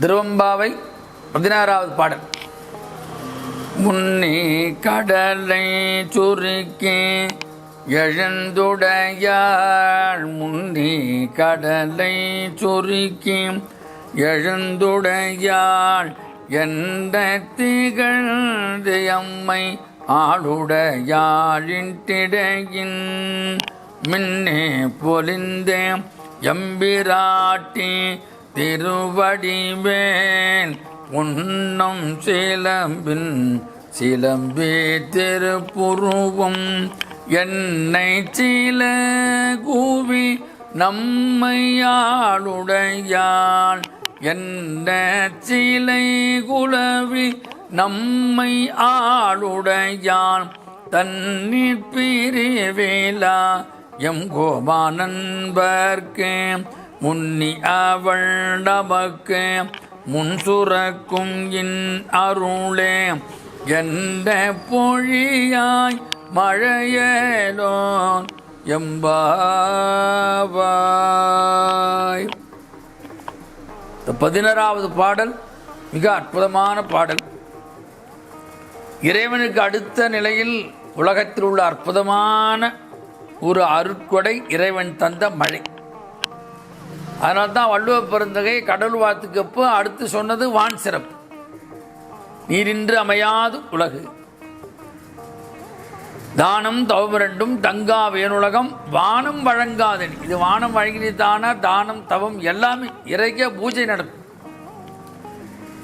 திருவம்பாவை பதினாறாவது பாடல். முன்னி கடலை சுருக்கி எழுந்துடையாள். முன்னி கடலை சுருக்கி எழுந்துடையாள். எந்த திகழ்ந்து அம்மை ஆளுடையாளின் மின்னே பொலிந்தே எம்பிராட்டி திருவடிவேல் உன்னம் சிலம்பின் சிலம்பே திருப்புருவம். என்னை சில கூவி நம்மையாளுடையாள் என்ன சிலை குலவி நம்மை ஆளுடையான். தன்னிற் பிரிவேலா எம் கோபானன்பர்க்கு. முன்னி அவள் நமக்கு முன் சுரக்கும் இன் அருளே. எந்த பொழியாய் மழையலோ எம்பாவாய். இந்த பதினோராவது பாடல் மிக அற்புதமான பாடல். இறைவனுக்கு அடுத்த நிலையில் உலகத்தில் உள்ள அற்புதமான ஒரு அருட்கொடை இறைவன் தந்த மழை. அதனால தான் வள்ளுவ பெருந்தகை கடல் வாத்துக்கப்போ அடுத்து சொன்னது வான் சிறப்பு. நீரின்றி அமையாது உலகு. தானம் தவமிரண்டும் தங்கா வேணுலகம் வானம் வழங்காதன். இது வானம் வழங்கினதான தானம் தவம் எல்லாமே இறைக்க பூஜை நடக்கும்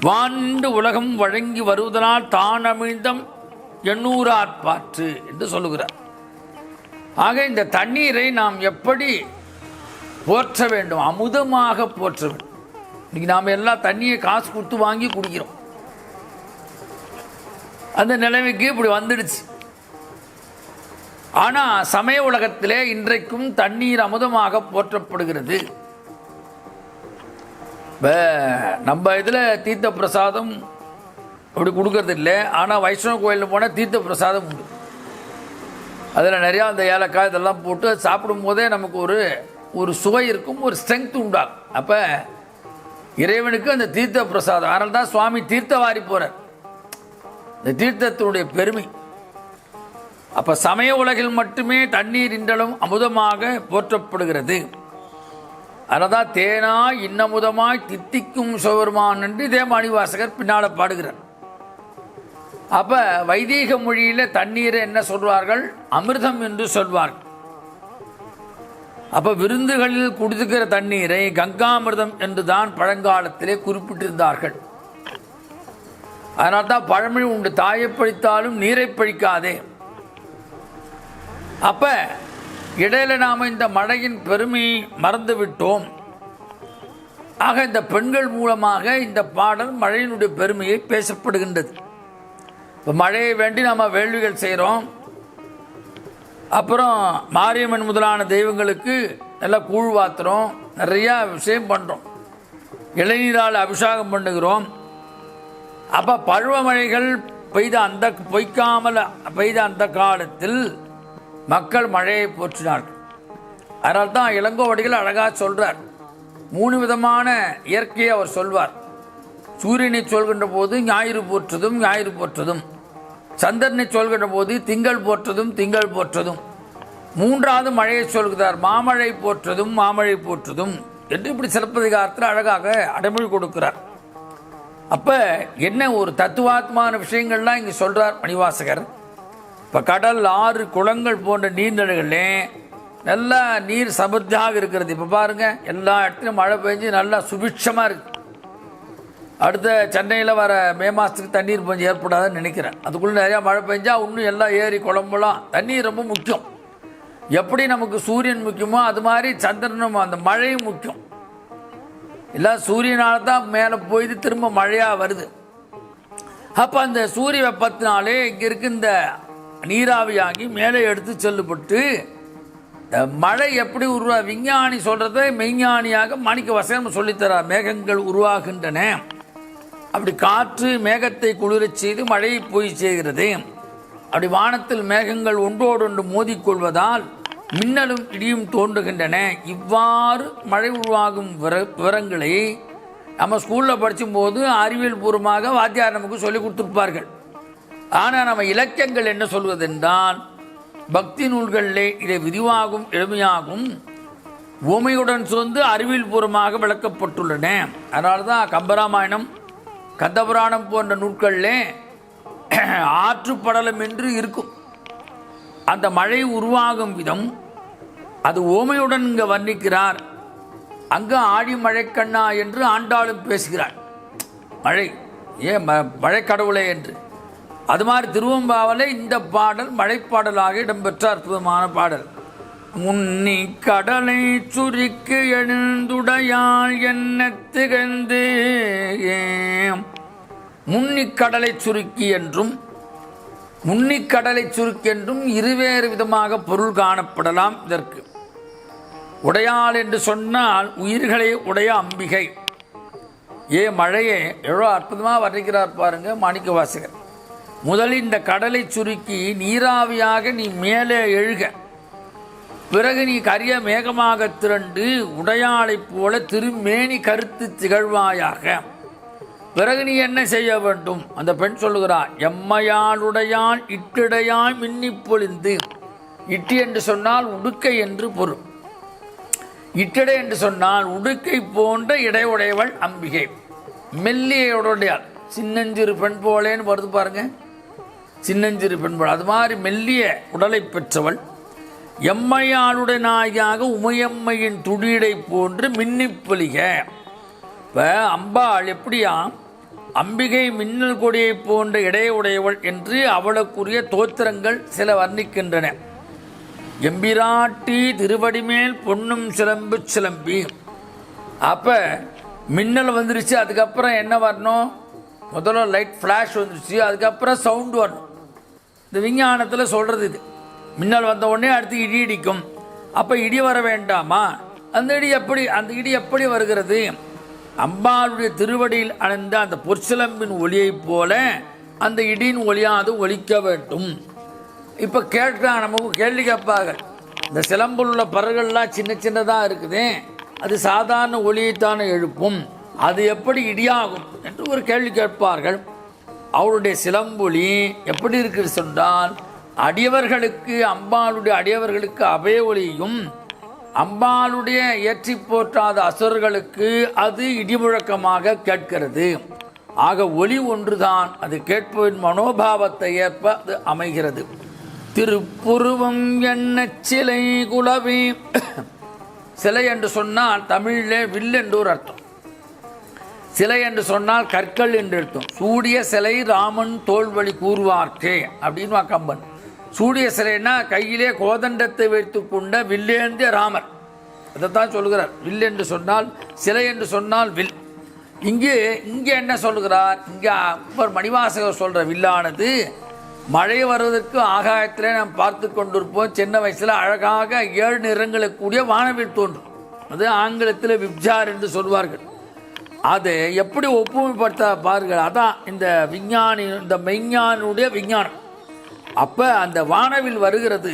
வாண்டு உலகம் வழங்கி வருவதனால் தான் அமிழ்ந்தம் எண்ணூறார் பாற்று என்று சொல்லுகிறார். ஆக இந்த தண்ணீரை நாம் எப்படி போற்ற வேண்டும் அமுதமாக போற்ற வேண்டும். இன்னைக்கு நாம் எல்லாம் தண்ணியை காசு கொடுத்து வாங்கி குடிக்கிறோம். அந்த நிலைமைக்கு இப்படி வந்துடுச்சு. ஆனால் சமய உலகத்திலே இன்றைக்கும் தண்ணீர் அமுதமாக போற்றப்படுகிறது. இப்போ நம்ம இதில் தீர்த்த பிரசாதம் அப்படி கொடுக்கறது இல்லை ஆனால் வைஷ்ணவ கோயிலில் போனால் தீர்த்த பிரசாதம் உண்டு. அதில் நிறையா அந்த ஏலக்காய் இதெல்லாம் போட்டு சாப்பிடும் போதே நமக்கு ஒரு ஒரு சுவை இருக்கும் ஒரு ஸ்ட்ரென்த் உண்டாகும். அப்போ இறைவனுக்கு அந்த தீர்த்த பிரசாதம். அதனால தான் சுவாமி தீர்த்தவாரி போகிறார் இந்த தீர்த்தத்தினுடைய பெருமை. அப்போ சமய உலகில் மட்டுமே தண்ணீர் இன்றளவும் அமுதமாக போற்றப்படுகிறது. அதனால் தேனா இன்னமுதமாய் தித்திக்கும் சிவபெருமான் என்று இதே மணிவாசகர் பின்னால் பாடுகிறார். அப்போ வைதீக மொழியில் தண்ணீரை என்ன சொல்வார்கள்? அமிர்தம் என்று சொல்வார்கள். அப்போ விருந்துகளில் குடித்துக்கிற தண்ணீரை கங்காமிர்தம் என்று தான் பழங்காலத்திலே குறிப்பிட்டிருந்தார்கள். அதனால் தான் பழமொழி உண்டு. தாயை பழித்தாலும் நீரை பழிக்காதே. அப்ப இடையில நாம் இந்த மழையின் பெருமையை மறந்து விட்டோம் ஆக இந்த பெண்கள் மூலமாக இந்த பாடல் மழையினுடைய பெருமையை பேசப்படுகின்றது. இப்போ மழையை வேண்டி நம்ம வேள்விகள் செய்கிறோம் அப்புறம் மாரியம்மன் முதலான தெய்வங்களுக்கு நல்லா கூழ் வாத்துறோம் நிறையா விஷயம் பண்ணுறோம் இளநீரால் அபிஷேகம் பண்ணுகிறோம். அப்போ பருவமழைகள் பெய்த அந்த பொய்க்காமல் பெய்த அந்த காலத்தில் மக்கள் மழையை போற்றினார்கள். அதனால் தான் இளங்கோவடிகள் அழகாக சொல்கிறார் மூணு விதமான இயற்கையை அவர் சொல்வார். சூரியனை சொல்கின்ற போது ஞாயிறு போற்றதும் ஞாயிறு போற்றதும். சந்திரனை சொல்கின்ற போது திங்கள் போற்றதும் திங்கள் போற்றதும். மூன்றாவது மழையை சொல்கிறார் மாமழை போற்றதும் மாமழை போற்றதும் என்று இப்படி சிலப்பதிகாரத்தில் அழகாக அடைமொழி கொடுக்கிறார். அப்போ என்ன ஒரு தத்துவாத்மான விஷயங்கள்லாம் இங்கே சொல்கிறார் மணிவாசகர் இப்போ கடல் ஆறு குளங்கள் போன்ற நீர்நிலைகளே நல்லா நீர் சமர்த்தியாக இருக்கிறது. இப்போ பாருங்கள் எல்லா இடத்துலையும் மழை பெஞ்சு நல்லா சுபிட்சமாக இருக்குது அடுத்த சென்னையில் வர மே மாதத்துக்கு தண்ணீர் கொஞ்சம் ஏற்படாதுன்னு நினைக்கிறேன். அதுக்குள்ளே நிறையா மழை பெஞ்சால் இன்னும் எல்லாம் ஏரி குழம்புலாம் தண்ணீர் ரொம்ப முக்கியம். எப்படி நமக்கு சூரியன் முக்கியமோ அது மாதிரி சந்திரனும் அந்த மழையும் முக்கியம். எல்லாம் சூரியனால் தான் மேலே போயிது திரும்ப மழையாக வருது. அப்போ அந்த சூரிய வெப்பத்தினாலே இங்கே இருக்கு இந்த நீராவியாகி மேலே எடுத்து செல்லப்பட்டு இந்த மழை எப்படி உருவா விஞ்ஞானி சொல்கிறத மெய்ஞானியாக மாணிக்க வசனம் சொல்லித்தரார். மேகங்கள் உருவாகின்றன. அப்படி காற்று மேகத்தை குளிரச் செய்து மழையை போய் செய்கிறது அப்படி வானத்தில் மேகங்கள் ஒன்றோடொன்று மோதிக்கொள்வதால் மின்னலும் இடியும் தோன்றுகின்றன. இவ்வாறு மழை உருவாகும் விர விவரங்களை நம்ம ஸ்கூலில் படிக்கும்போது அறிவியல் பூர்வமாக வாத்தியார் நமக்கு சொல்லி கொடுத்துருப்பார்கள். ஆனால் நம்ம இலக்கியங்கள் என்ன சொல்வதென்றால் பக்தி நூல்களிலே இதை விரிவாகும் எளிமையாகும் உமையுடன் சேர்ந்து அறிவியல் பூர்வமாக விளக்கப்பட்டுள்ளன. அதனால தான் கம்பராமாயணம் கந்தபுராணம் போன்ற நூட்களிலே ஆற்றுப்படலம் என்று இருக்கும். அந்த மழை உருவாகும் விதம் அது ஓமையுடன் இங்கே வர்ணிக்கிறார். அங்கு ஆடி மழைக்கண்ணா என்று ஆண்டாளும் பேசுகிறாள். மழை ஏன் ம மழைக்கடவுளே என்று. அது மாதிரி திருவம்பாவலை இந்த பாடல் மழைப்பாடலாக இடம்பெற்ற அற்புதமான பாடல். முன்னி கடலை சுருக்கி எழுந்துடையாள் என்ன திகழ்ந்து முன்னிக் கடலை சுருக்கி என்றும் முன்னிக் கடலை சுருக்கி என்றும் இருவேறு விதமாக பொருள் காணப்படலாம் இதற்கு. உடையாள் என்று சொன்னால் உயிர்களை உடைய அம்பிகை. ஏ மழையே எவ்வளோ அற்புதமாக வர்ணிக்கிறார் பாருங்க மாணிக்க வாசகர் முதலில் இந்த கடலை சுருக்கி நீராவியாக நீ மேலே எழுக. பிறகு நீ கரிய மேகமாக திரண்டு உடையாளைப் போல திருமேனி கருத்து திகழ்வாயாக. பிறகு நீ என்ன செய்ய வேண்டும்? அந்த பெண் சொல்லுகிறார் எம்மையாளுடையான் இட்டிடையாய் மின்னி பொழிந்து. இட்டு என்று சொன்னால் உடுக்கை என்று பொருள். இட்டிடை என்று சொன்னால் உடுக்கை போன்ற இடையுடையவள் அம்பிகை. மெல்லியுடையாள் சின்னஞ்சிறு பெண் போலேன்னு வருது பாருங்க. சின்னஞ்சிறு பெண் போல. அது மாதிரி மெல்லிய உடலை பெற்றவள். எம்மையாளுடனாயாக உமையம்மையின் துடியடை போன்று மின்னிப்பொலிக இப்போ அம்பாள் எப்படியா? அம்பிகை மின்னல் கொடியை போன்ற இடையுடையவள் என்று அவளுக்குரிய தோத்திரங்கள் சில வர்ணிக்கின்றன. எம்பிராட்டி திருவடிமேல் பொன்னும் சிலம்பு சிலம்பி. அப்போ மின்னல் வந்துருச்சு அதுக்கப்புறம் என்ன வரணும்? முதல்ல லைட் ஃப்ளாஷ் வந்துருச்சு அதுக்கப்புறம் சவுண்டு வரணும். இந்த விஞ்ஞானத்தில் சொல்கிறது இது. மின்னல் வந்த உடனே அடுத்து இடி இடிக்கும். அப்போ இடி வர வேண்டாமா? அந்த இடி எப்படி அந்த இடி எப்படி வருகிறது? அம்பாளுடைய திருவடியில் அணைந்த அந்த பொற்சிலம்பின் ஒளியைப் போல அந்த இடியின் ஒளியாது ஒலிக்க வேண்டும். இப்போ கேட்டா நமக்கு கேள்வி கேட்பாங்க. இந்த சிலம்பில் உள்ள பறவைகள்லாம் சின்ன சின்னதாக இருக்குது. அது சாதாரண ஒளியைத்தானே எழுப்பும். அது எப்படி இடியாகும் என்று ஒரு கேள்வி கேட்பார்கள். அவருடைய சிலம்பொலி எப்படி இருக்குது சொன்னால் அடியவர்களுக்கு அம்பாளுடைய அடியவர்களுக்கு அபய ஒளியும் அம்பாளுடைய ஏற்றி போற்றாத அசுரர்களுக்கு அது இடிமுழக்கமாக கேட்கிறது. ஆக ஒளி ஒன்றுதான் அது கேட்பவன் மனோபாவத்தை ஏற்ப அது அமைகிறது. திருப்புருவம் என்ன சிலை குலவி. சிலை என்று சொன்னால் தமிழிலே வில் என்று ஒரு அர்த்தம். சிலை என்று சொன்னால் கற்கள் என்று அர்த்தம். சூடிய சிலை ராமன் தோல்வழி கூறுவார்க்கே அப்படின்னு கம்பன் சூடிய சிலைன்னா கையிலே கோதண்டத்தை வைத்து கொண்ட வில்லேந்திய ராமர். அதைத்தான் சொல்லுகிறார். வில் என்று சொன்னால் சிலை என்று சொன்னால் வில். இங்கே இங்கே என்ன சொல்லுகிறார்? இங்கே அப்பர் மணிவாசகர் சொல்கிற வில்லானது மழை வருவதற்கு ஆகாயத்திலே நாம் பார்த்து கொண்டிருப்போம். சின்ன வயசில் அழகாக ஏழு நிறங்களுக்கு கூடிய வானவில் தோன்றும். அது ஆங்கிலத்தில் விப்ஜார் என்று சொல்வார்கள். அது எப்படி ஒப்புமைப்படுத்த பாருங்கள். அதான் இந்த விஞ்ஞானி இந்த மெய்ஞானுடைய விஞ்ஞானம். அப்போ அந்த வானவில் வருகிறது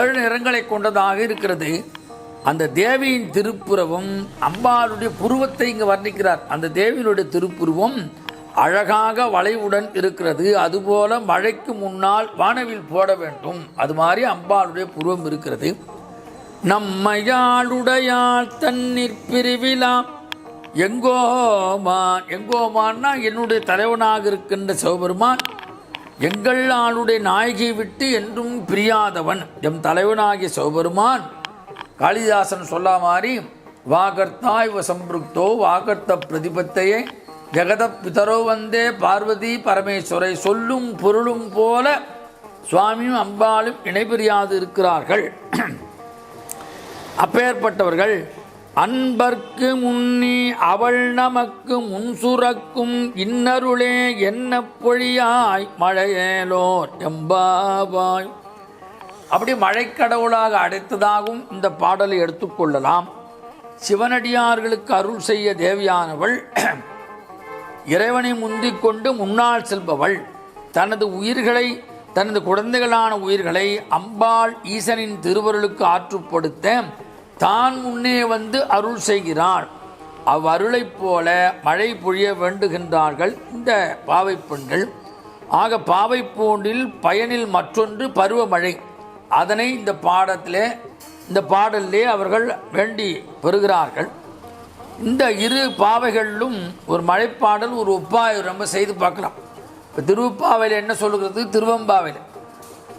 ஏழு நிறங்களை கொண்டதாக இருக்கிறது. அந்த தேவியின் திருப்புறவும் அம்பாளுடைய புருவத்தை இங்கே வர்ணிக்கிறார். அந்த தேவியினுடைய திருப்புருவம் அழகாக வளைவுடன் இருக்கிறது. அதுபோல மழைக்கு முன்னால் வானவில் போட வேண்டும். அது மாதிரி அம்பாளுடைய புருவம் இருக்கிறது. நம்மையாளுடையாள் தண்ணீர் பிரிவிழா எங்கோமான் எங்கோமான்னா என்னுடைய தலைவனாக இருக்கின்ற சிவபெருமான் எங்கள் ஆளுடைய நாயகி விட்டு என்றும் பிரியாதவன். எம் தலைவனாகிய சிவபெருமான். காளிதாசன் சொல்ல மாதிரி வாகர்த்தா இவ சம்பிருக்தோ வாகர்த்த பிரதிபத்தையே ஜெகத பிதரோ வந்தே பார்வதி பரமேஸ்வரை சொல்லும் பொருளும் போல சுவாமியும் அம்பாளும் இணைபிரியாது இருக்கிறார்கள். அப்பேற்பட்டவர்கள் அன்பர்க்கு முன்னி அவள் நமக்கு முன்சுரக்கும் இன்னருளே என்ன பொழியாய் மழையேலோர் எம்பாவாய். அப்படி மழைக்கடவுளாக அடைத்ததாகவும் இந்த பாடலை எடுத்துக்கொள்ளலாம் சிவனடியார்களுக்கு அருள் செய்ய தேவியானவள் இறைவனை முந்திக் கொண்டு முன்னால் செல்பவள். தனது உயிர்களை தனது குழந்தைகளான உயிர்களை அம்பாள் ஈசனின் திருவருளுக்கு ஆற்றுப்படுத்த தான் முன்னே வந்து அருள் செய்கிறான். அவ்வருளைப் போல மழை பொழிய வேண்டுகின்றார்கள் இந்த பாவை பெண்கள். ஆக பாவை பூண்டில் பயனில் மற்றொன்று பருவமழை. அதனை இந்த பாடத்திலே இந்த பாடலிலே அவர்கள் வேண்டி பெறுகிறார்கள். இந்த இரு பாவைகளிலும் ஒரு மழைப்பாடல் ஒரு ஒப்பாய் நம்ம செய்து பார்க்கலாம். இப்போ திருவுப்பாவையில் என்ன சொல்லுகிறது? திருவம்பாவையில்.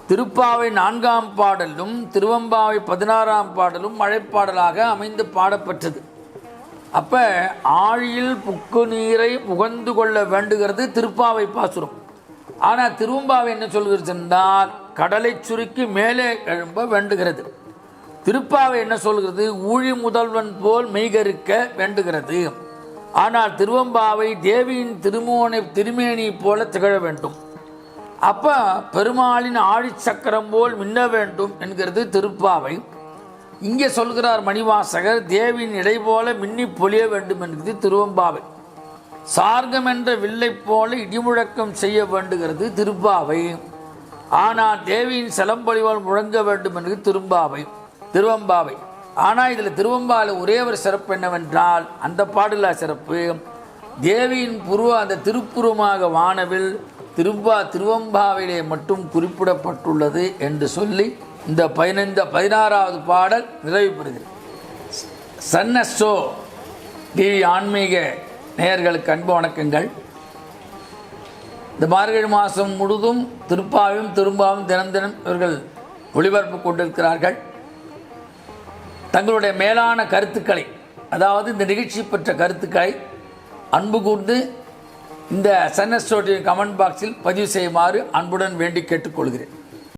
திருப்பாவை நான்காம் பாடலும் திருவம்பாவை பதினாறாம் பாடலும் மழைப்பாடலாக அமைந்து பாடப்பட்டது அப்போ ஆழியில் புக்கு நீரை புகந்து கொள்ள வேண்டுகிறது திருப்பாவை பாசுரம். ஆனால் திருவம்பாவை என்ன சொல்கிறது என்றால் கடலை சுருக்கி மேலே எழும்ப வேண்டுகிறது. திருப்பாவை என்ன சொல்கிறது? ஊழி முதல்வன் போல் மெய்கருக்க வேண்டுகிறது. ஆனால் திருவம்பாவை தேவியின் திருமோனை திருமேனி போல திகழ வேண்டும். அப்ப பெருமாளின் ஆழி சக்கரம் போல் மின்ன வேண்டும் என்கிறது திருப்பாவை. இங்கே சொல்கிறார் மணிவாசகர் தேவியின் இடை போல மின்னி பொழிய வேண்டும் என்கிறது திருவம்பாவை. சார்கம் என்ற வில்லை போல இடிமுழக்கம் செய்ய வேண்டுகிறது திருப்பாவை. ஆனால் தேவியின் செலம்பொழிவால் முழங்க வேண்டும் என்கிறது திரும்பாவை திருவம்பாவை. ஆனால் இதில் திருவம்பாவில் ஒரே ஒரு சிறப்பு என்னவென்றால் அந்த பாடலா சிறப்பு? தேவியின் புருவ அந்த திருப்புருவமாக வானவில் திருவா திருவம்பாவிலே மட்டும் குறிப்பிடப்பட்டுள்ளது என்று சொல்லி இந்த பதினைந்த பதினாறாவது பாடல் நிறைவு பெறுகிறது. சன்னஸ்டோ டிவி ஆன்மீக நேயர்களுக்கு அன்பு வணக்கங்கள். இந்த மார்கழி மாதம் முழுதும் திருப்பாவையும் திரும்பாவும் தினம் தினம் இவர்கள் ஒளிபரப்பு கொண்டிருக்கிறார்கள். தங்களுடைய மேலான கருத்துக்களை அதாவது இந்த நிகழ்ச்சி பெற்ற கருத்துக்களை அன்பு கூர்ந்து இந்த சன்னஸ்டோட்டின் கமெண்ட் பாக்ஸில் பதிவு செய்யுமாறு அன்புடன் வேண்டி கேட்டுக்கொள்கிறேன்.